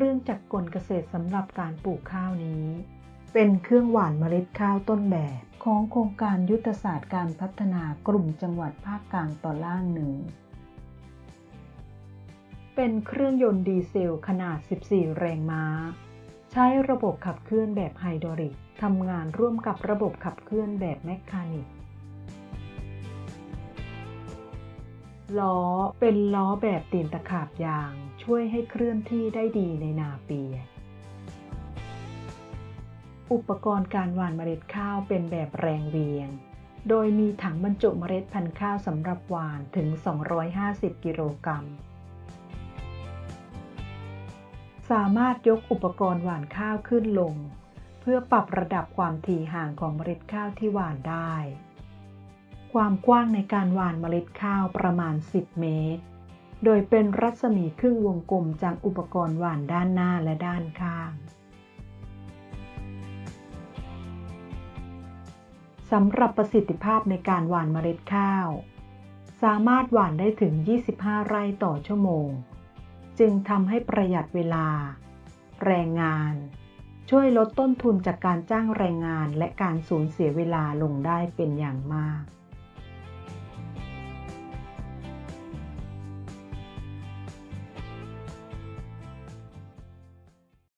รื่องจักรกลเกษตรสำหรับการปลูกข้าวนี้ เป็นเครื่องหว่านเมล็ดข้าวต้นแบบของโครงการยุทธศาสตร์การพัฒนากลุ่มจังหวัดภาคกลางตอนล่างหนึ่ง เป็นเครื่องยนต์ดีเซลขนาด 14 แรงม้า ใช้ระบบขับเคลื่อนแบบไฮดรอลิกทำงานร่วมกับระบบขับเคลื่อนแบบแมคคานิก ล้อเป็นล้อแบบตีนตะขาบยาง ช่วยให้เคลื่อนที่ได้ดีในนาเปียอุปกรณ์การหว่านเมล็ดข้าวเป็นแบบแรงเวียง โดยมีถังบรรจุเมล็ดพันธุ์ข้าวสำหรับหว่านถึง 250 กิโลกรัม สามารถยกอุปกรณ์หว่านข้าวขึ้นลง เพื่อปรับระดับความถี่ห่างของเมล็ดข้าวที่หว่านได้ ความกว้างในการหว่านเมล็ดข้าวประมาณ 10 เมตร โดยเป็นรัศมีครึ่งวงกลมจากอุปกรณ์หว่านด้านหน้าและด้านข้าง สำหรับประสิทธิภาพในการหว่านเมล็ดข้าว สามารถหว่านได้ถึง 25 ไร่ต่อชั่วโมง จึงทำให้ประหยัดเวลา แรงงานช่วยลดต้นทุนจากการจ้างแรงงานและการสูญเสียเวลาลงได้เป็นอย่างมาก